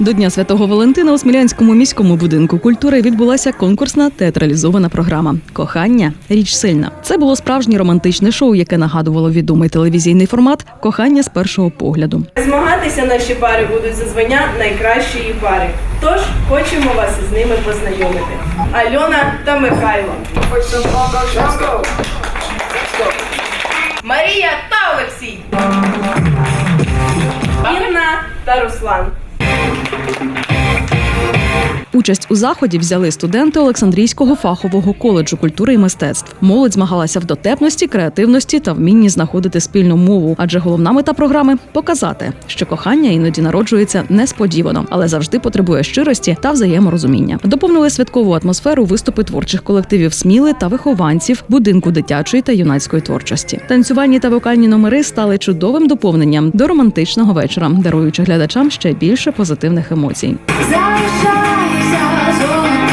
До Дня Святого Валентина у Смілянському міському будинку культури відбулася конкурсна театралізована програма Кохання річ сильна. Це було справжнє романтичне шоу, яке нагадувало відомий телевізійний формат Кохання з першого погляду. Змагатися наші пари будуть за звання найкращої пари. Тож хочемо вас із ними познайомити. Альона та Михайло. Марія та Олексій. Інна та Руслан. Участь у заході взяли студенти Олександрійського фахового коледжу культури і мистецтв. Молодь змагалася в дотепності, креативності та вмінні знаходити спільну мову. Адже головна мета програми показати, що кохання іноді народжується несподівано, але завжди потребує щирості та взаєморозуміння. Доповнили святкову атмосферу виступи творчих колективів Сміли та вихованців будинку дитячої та юнацької творчості. Танцювальні та вокальні номери стали чудовим доповненням до романтичного вечора, даруючи глядачам ще більше позитивних емоцій. Залишайся eyes on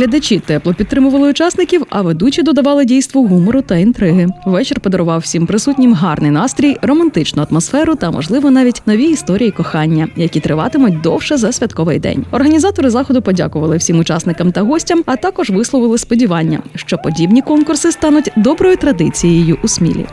Глядачі тепло підтримували учасників, а ведучі додавали дійству гумору та інтриги. Вечір подарував всім присутнім гарний настрій, романтичну атмосферу та, можливо, навіть нові історії кохання, які триватимуть довше за святковий день. Організатори заходу подякували всім учасникам та гостям, а також висловили сподівання, що подібні конкурси стануть доброю традицією у Смілі.